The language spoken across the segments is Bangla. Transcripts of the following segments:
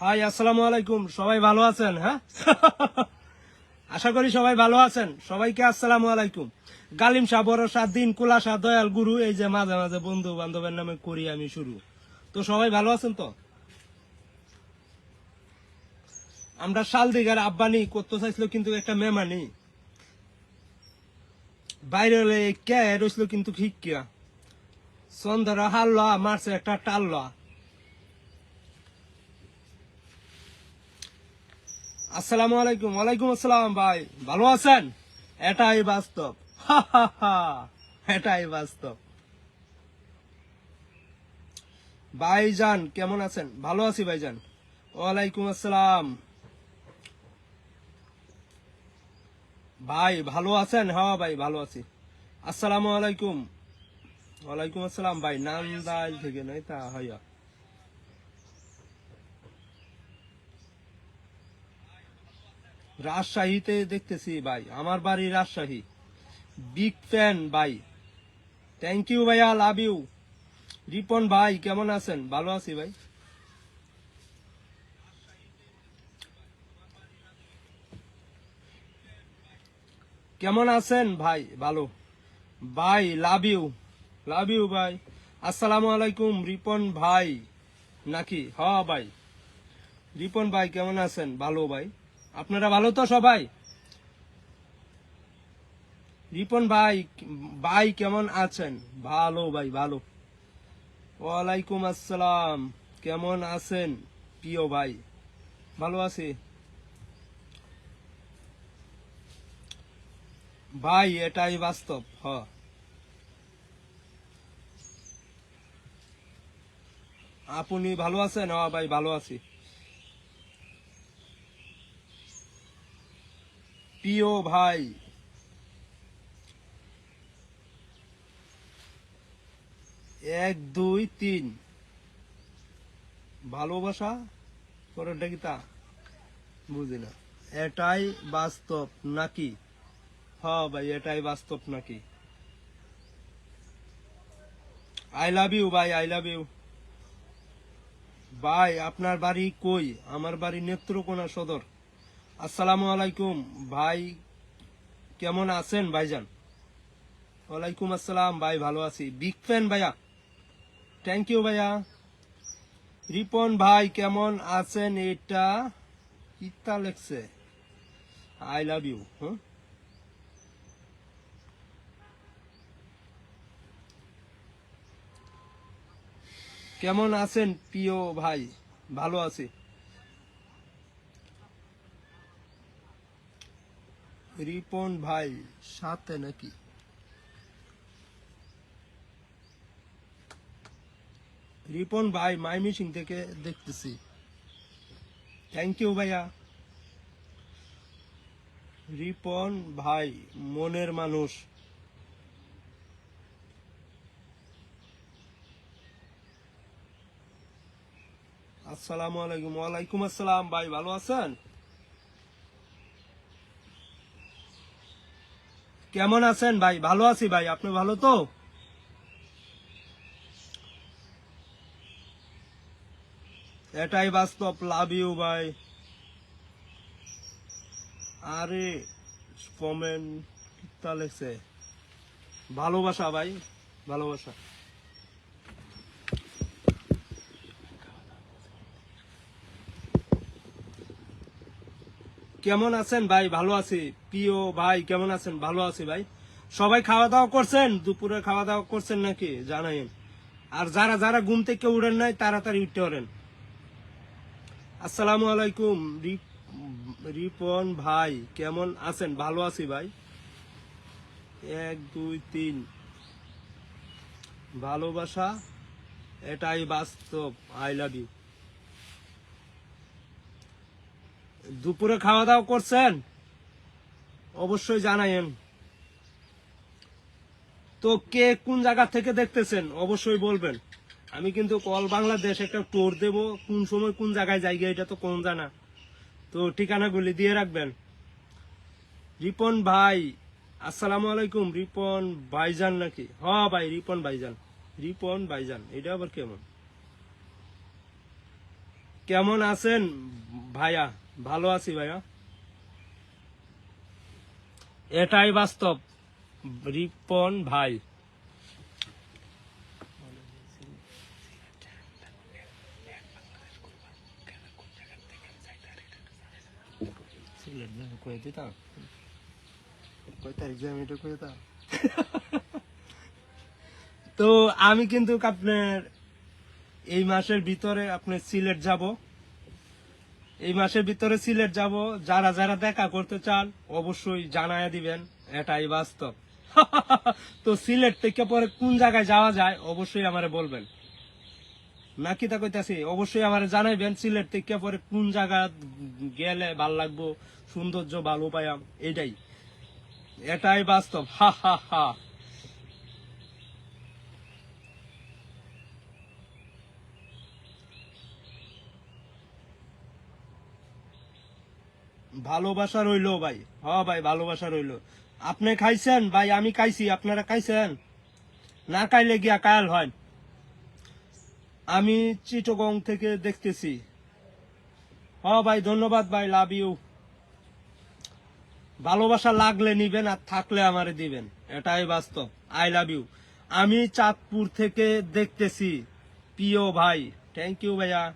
হাই, আসসালামু আলাইকুম। সবাই ভালো আছেন হ্যাঁ? আশা করি সবাই ভালো আছেন। সবাইকে আসসালামু আলাইকুম। গালিম শাহ শাহ, দিন কুলা শাহ, দয়াল গুরু, এই যে মাঝে মাঝে বন্ধু বান্ধবের নামে করি আমি শুরু। তো সবাই ভালো আছেন তো? আমরা শাল দিঘার আব্বানি করতে চাইছিল কিন্তু একটা মেমানি বাইরে হলে কে রইছিল কিন্তু শিক্ষা সন্ধ্যারা হাল্লা, মারছে একটা টাল্লা। আসসালামু আলাইকুম, ওয়ালাইকুম আসসালাম ভাই। ভালো আছেন? এটাই বাস্তব। এটাই বাস্তব। ভাইজান, কেমন আছেন? ভালো আছি ভাইজান। ওয়ালাইকুম আসসালাম। ভাই, ভালো আছেন? হ্যাঁ ভাই, ভালো আছি। আসসালামু আলাইকুম। ওয়ালাইকুম আসসালাম ভাই নান্দাইল থেকে নয় তা হইয়া রাজশাহীতে দেখতেছি ভাই, আমার বাড়ি রাজশাহী। বিগ ফ্যান ভাই। থ্যাংক ইউ ভাইয়া লাভ ইউ রিপন ভাই, কেমন আছেন? ভালো আছি ভাই। কেমন আছেন ভাই? ভালো। ভাই লাভ ইউ লাভ ইউ ভাই। আসসালামু আলাইকুম, রিপন ভাই। নাকি? হ ভাই। রিপন ভাই, কেমন আছেন? ভালো ভাই। আপনারা ভালো তো সবাই? রিপন ভাই ভাই কেমন আছেন? ভালো ভাই, ভালো। ওয়ালাইকুম আসসালাম। কেমন আছেন প্রিয় ভাই? ভালো আছি। ভাই, এটাই বাস্তব, হ। আপনি ভালো আছেন? হ্যাঁ ভাই, ভালো আছি। প্রিয় ভাই, এক, দুই, তিন। ভালোবাসা পরেরটা কি তা? বুঝি না। এটাই বাস্তব নাকি? হ্যাঁ ভাই, এটাই বাস্তব নাকি? আই লাভ ইউ ভাই আই লাভ ইউ ভাই, আপনার বাড়ি কই? আমার বাড়ি নেত্রকোনা সদর। আসসালামু আলাইকুম। ভাই, কেমন আছেন ভাইজান? ওয়ালাইকুম আসসালাম। ভাই, ভালো আছি। বিগ ফ্যান ভাইয়া। থ্যাংক ইউ ভাইয়া। রিপন ভাই, কেমন আছেন? এটা ইত্তা লেখছে। আই লাভ ইউ হ্যাঁ কেমন আছেন প্রিয় ভাই? ভালো আছি। রিপন ভাই, সাথে নাকি? রিপন ভাই মাইমিসিং থেকে দেখতেছি। থ্যাংক ইউ ভাইয়া। রিপন ভাই, মনের মানুষ। আসসালামু আলাইকুম। ওয়ালাইকুম আসসালাম ভাই, ভালো আছেন? কেমন আছেন ভাই? ভালো আছি ভাই। আপনি ভালো তো? এটাই বাস্তব। লাভ ইউ ভাই। আরে কমেন্ট তা ভালোবাসা, ভাই। ভালোবাসা। কেমন আছেন ভাই? ভালো আছি। প্রিয় ভাই, কেমন আছেন? ভালো আছি ভাই। সবাই খাওয়া দাওয়া করছেন? দুপুরে খাওয়া দাওয়া করছেন নাকি? জানাইন আর যারা যারা ঘুম থেকে উঠেন নাই, তাড়াতাড়ি উঠতে পারেন। আসসালামু আলাইকুম, রিপ- রিপন ভাই, কেমন আছেন? ভালো আছি ভাই। এক, দুই, তিন। ভালোবাসা, এটাই বাস্তব। I love you. দুপুরে খাওয়া দাওয়া করছেন? অবশ্যই জানাইন তো কে কোন জায়গা থেকে দেখতেছেন? অবশ্যই বলবেন। আমি কিন্তু কল বাংলাদেশ একটা টোর দেব, কোন সময় কোন জায়গায় যাই এটা তো কোন জানা। তো ঠিকানাগুলি দিয়ে রাখবেন। রিপন ভাই, আসসালামু আলাইকুম। রিপন ভাইজান নাকি? হ ভাই, রিপন ভাইজান। রিপন ভাইজান, এটা আবার কেমন? কেমন আছেন ভাইয়া? ভালো আছি ভাইয়া। এটাই বাস্তব। রিপন ভাই। তো আমি কিন্তু আপনার এই মাসের ভিতরে আপনার সিলেট যাব। এই মাসের ভিতরে সিলেট যাব। যারা যারা দেখা করতে চান, অবশ্যই জানায় দিবেন। এটাই বাস্তব। তো সিলেট থেকে পরে কোন জায়গায় যাওয়া যায়, অবশ্যই আমারে বলবেন। নাকি তা কইতাছি? অবশ্যই আমারে জানাইবেন সিলেট থেকে পরে কোন জায়গা গেলে ভালো লাগবো, সৌন্দর্য ভালো পাইয়াম, এটাই। এটাই বাস্তব। হা হা হা। ভালোবাসা রইল ভাই। হ ভাই, ভালোবাসা রইল। আপনি খাইছেন? ভাই, আমি খাইছি। আপনারা খাইছেন? না খাইলে গিয়া কায়াল হয়। আমি চিটগং থেকে দেখতেছি। হ ভাই, ধন্যবাদ ভাই লাভ ইউ ভালোবাসা লাগলে নিবেন আর থাকলে আমারে দিবেন। এটাই বাস্তব। আই লাভ ইউ আমি চাঁদপুর থেকে দেখতেছি। প্রিয় ভাই থ্যাংক ইউ ভাইয়া।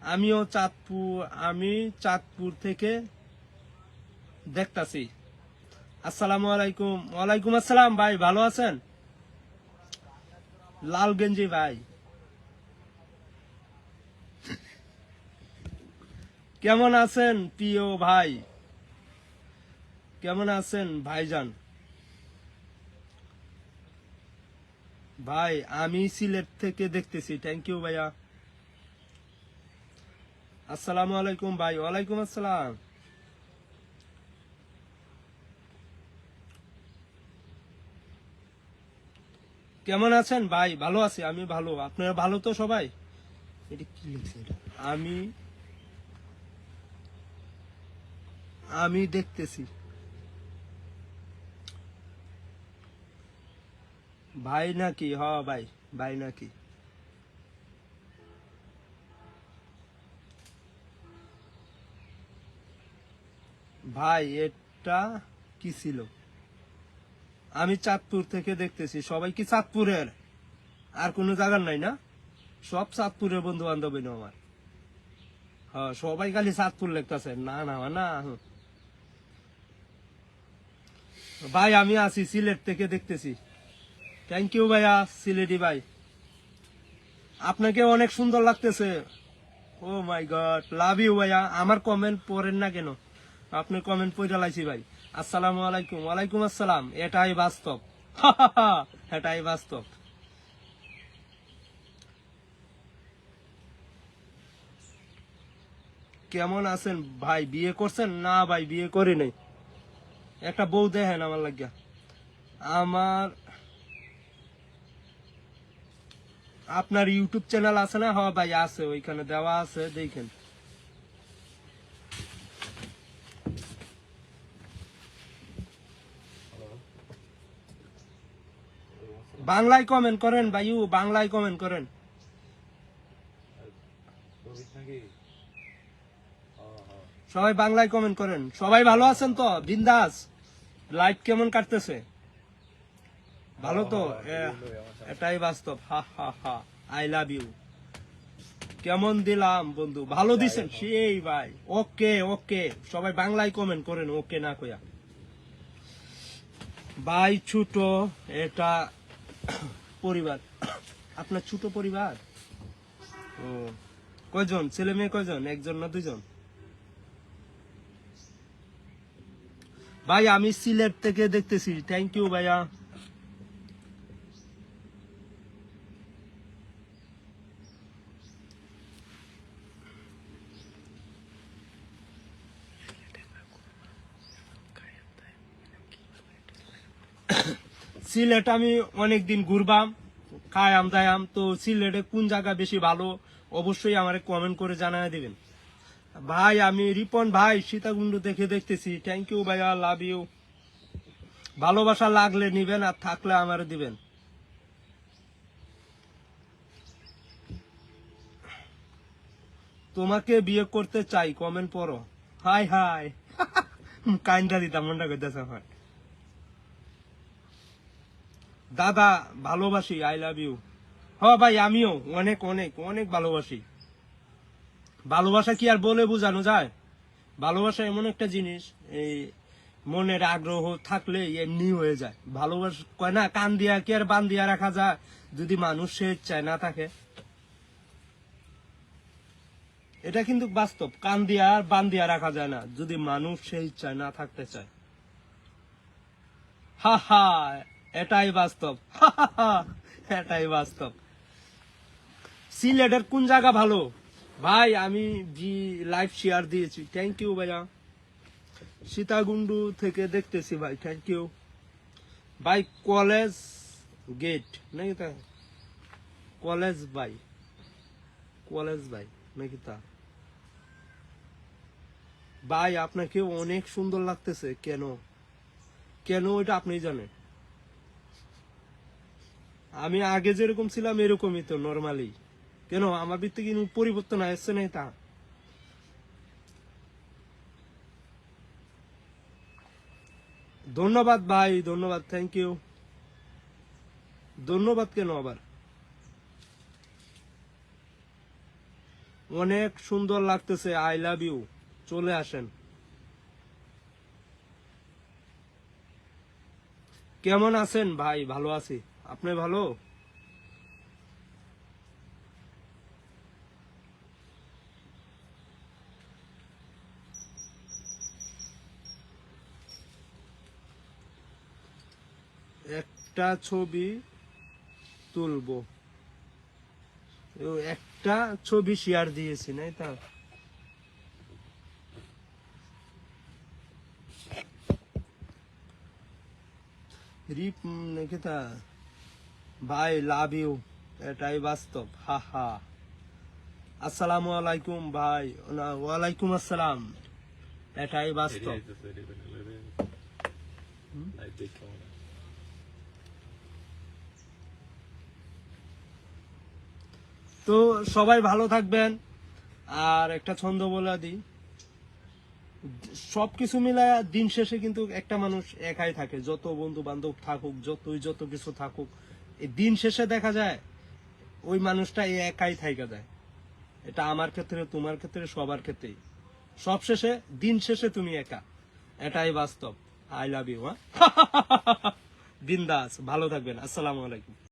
আমিও চাঁদপুর, আমি চাঁদপুর থেকে দেখতাছি। আসসালামু আলাইকুম। ওয়ালাইকুম আসসালাম ভাই, ভালো আছেন? লাল গেঞ্জি ভাই। কেমন আছেন প্রিয় ভাই? কেমন আছেন ভাইজান? ভাই, আমি সিলেট থেকে দেখতেছি। থ্যাংক ইউ ভাইয়া। আসসালামু আলাইকুম ভাই। ওয়ালাইকুম আসসালাম। কেমন আছেন? ভাই ভালো আছি আমি ভালো। আপনারা ভালো তো সবাই? এটা কি লিখছে এটা? আমি আমি দেখতেছি। ভাই নাকি? হ ভাই ভাই নাকি? ভাই এটা কি ছিল? আমি চাঁদপুর থেকে দেখতেছি, সবাই কি চাঁদপুরের? আর কোনো জায়গার নাই না? সব চাঁদপুরের বন্ধু বান্ধব আমার। হ্যাঁ সবাই খালি চাঁদপুর লেখতেছে। না না না। ভাই, আমি আছি সিলেট থেকে দেখতেছি। থ্যাংক ইউ ভাইয়া, সিলেটি ভাই। আপনাকে অনেক সুন্দর লাগতেছে। ও মাই গড লাভ ইউ ভাইয়া। আমার কমেন্ট পড়েন না কেন? আপনার কমেন্ট পড়ে লাইছি ভাই। আসসালামু আলাইকুম, ওয়ালাইকুম আসসালাম। এটাই বাস্তব। এটাই বাস্তব। কেমন আছেন? ভাই, বিয়ে করছেন? না ভাই, বিয়ে করি নাই। একটা বউ দেখেন আমার লাগিয়া। আমার আপনার ইউটিউব চ্যানেল আছে না? হ্যাঁ ভাই, আছে, ওইখানে দেওয়া আছে, দেখেন। বাংলায় কমেন্ট করেন ভাইউ বাংলায় কমেন্ট করেন। সবাই বাংলায় কমেন্ট করেন। সবাই ভালো আছেন তো? বিন্দাস। লাইফ কেমন কাটতেছে? ভালো তো? এটাই বাস্তব। হা হা হা। আই লাভ ইউ কেমন দিলাম বন্ধু? ভালো দিছেন? সেই ভাই। ওকে ওকে। সবাই বাংলায় কমেন্ট করেন, ওকে না কয়া ভাই, ছোট, এটা পরিবার। আপনার ছোট পরিবার? ও, কয়জন? ছেলে মেয়ে কয়জন? একজন না দুজন ভাই, আমি সিলেট থেকে দেখতেছি। থ্যাংক ইউ ভাইয়া। সিলেট আমি অনেকদিন ঘুরবাম খায়াম দায়াম তো সিলেটে কোন জায়গা বেশি ভালো অবশ্যই আমারে কমেন্ট করে জানায় দিবেন। ভাই, আমি রিপন ভাই, সীতাকুণ্ড দেখে দেখতেছি। থ্যাংক ইউ ভাইয়া লাভ ইউ ভালোবাসা লাগলে নিবেন আর থাকলে আমারে দিবেন। তোমাকে বিয়ে করতে চাই কমেন্ট পড়ো। High high. কাইন্ডা দিতাম, মনটা করতেছে আমার। দাদা, ভালোবাসি আই লাভ ইউ হ ভাই, আমিও, অনেক অনেক অনেক ভালোবাসি। ভালোবাসা কি আর বলে বোঝানো যায়? ভালোবাসা এমন একটা জিনিস, এই মনের আগ্রহ থাকলে এমনি হয়ে যায়। ভালোবাসা কয় না, কান দিয়া কি আর বান দিয়া রাখা যায়, যদি মানুষ সে চায় না থাকে। এটা কিন্তু বাস্তব, কান দিয়া আর বান দিয়া রাখা যায় না, যদি মানুষ সেই ইচ্ছায় না থাকতে চায়। হা হা এটাই বাস্তব। এটাই বাস্তব। সিলেটের কোন জায়গা ভালো? ভাই, আমি জি লাইভ শেয়ার দিয়েছি। থ্যাংক ইউ ভাইয়া। সীতাকুণ্ডু থেকে দেখতেছি, ভাই। থ্যাংক ইউ ভাই, কলেজ গেট নাকি তা? কলেজ, ভাই। কলেজ, ভাই, নাকি তা? ভাই, আপনাকে অনেক সুন্দর লাগতেছে। কেন? কেন ওইটা আপনি জানেন? আমি আগে যেরকম ছিলাম এরকমই তো নর্মালি কেন? আমার ভিতরে কিন্তু পরিবর্তন আসছে না তা? ধন্যবাদ ভাই, ধন্যবাদ থ্যাংক ইউ ধন্যবাদ কেন আবার? অনেক সুন্দর লাগতেছে আই লাভ ইউ চলে আসেন। কেমন আছেন ভাই? ভালো আছি। আপনি ভালো? একটা ছবি তুলবো। একটা ছবি শেয়ার দিয়েছি নাই তা? রিপ নাকি তা? ভাই লাভ ইউ এটাই বাস্তব হা হা। আসসালামু আলাইকুম ভাই ওয়ালাইকুম আসসালাম। এটাই বাস্তব। তো সবাই ভালো থাকবেন আর একটা ছন্দ বলে দিই। সবকিছু মিলায় দিন শেষে কিন্তু একটা মানুষ একাই থাকে যত বন্ধু বান্ধব থাকুক যতই যত কিছু থাকুক। দিন শেষে দেখা যায়, ওই মানুষটা একাই থাইকা যায়। এটা আমার ক্ষেত্রে, তোমার ক্ষেত্রে, সবার ক্ষেত্রেই। সব শেষে, দিন শেষে তুমি একা। এটাই বাস্তব। আই লাভ ইউ হ্যাঁ? বিন্দাস, ভালো থাকবেন। আসসালামু আলাইকুম।